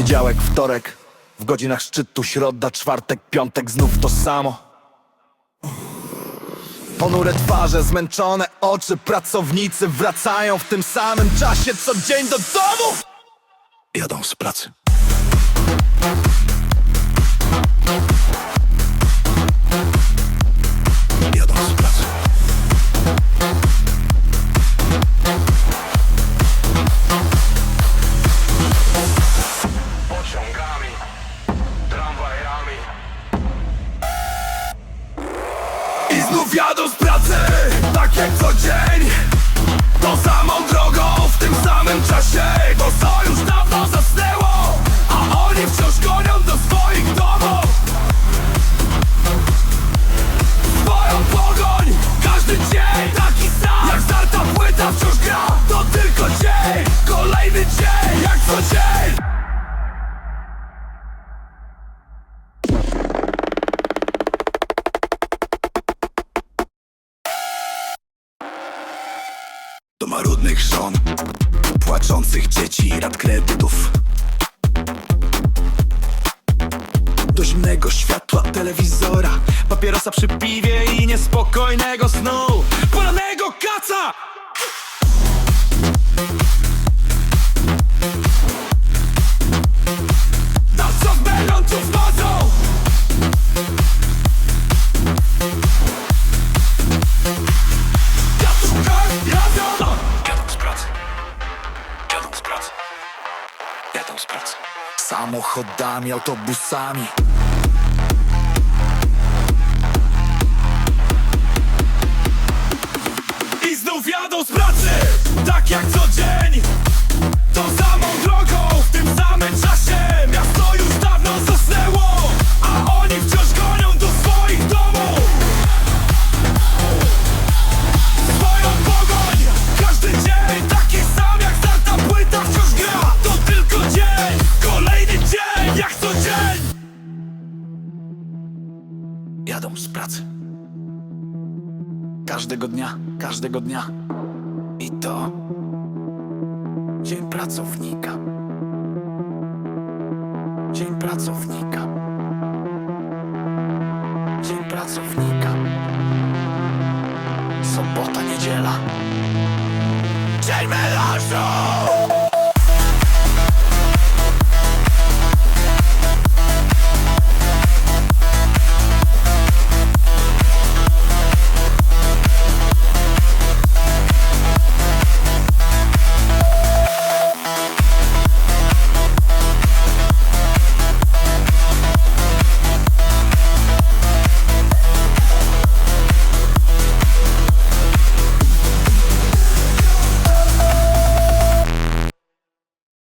Poniedziałek, wtorek, w godzinach szczytu, środa, czwartek, piątek, znów to samo. Ponure twarze, zmęczone oczy, pracownicy wracają w tym samym czasie co dzień do domu. Jadą z pracy. I znów jadą z pracy, tak jak co dzień. Tą samą drogą, w tym samym czasie. Bo co już dawno zasnęło A oni wciąż gonią do swoich domów. Swoją pogoń, każdy dzień taki sam. Jak starta płyta wciąż gra To tylko dzień, kolejny dzień Jak co dzień Do marudnych żon Płaczących dzieci rad kredytów Do zimnego światła telewizora Papierosa przy piwie i niespokojnego snu Poranego kaca! Z pracy. Samochodami, autobusami I znów jadą z pracy Tak jak co dzień pracy. Każdego dnia, każdego dnia. I to Dzień pracownika. Dzień pracownika. Dzień pracownika. Sobota, niedziela. Dzień melanżu